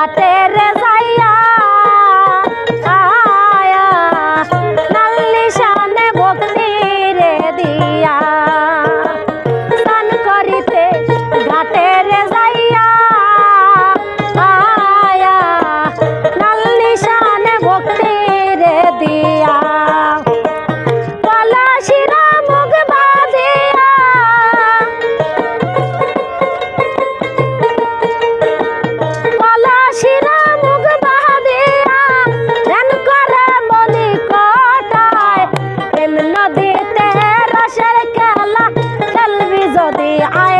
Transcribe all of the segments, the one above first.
Quédate. যদি তেরা খেলা খেলবি যদি আয়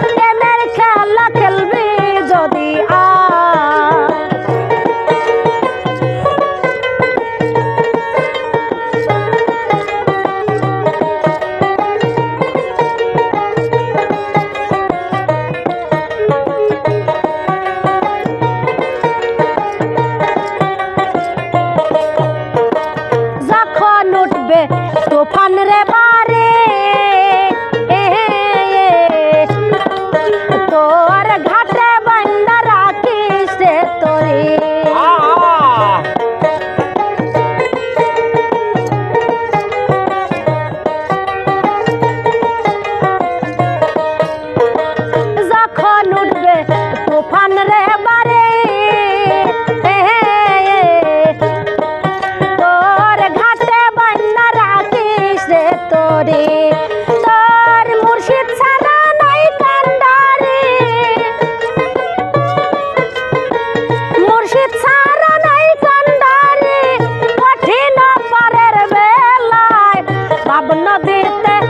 প্রেম எடுத்த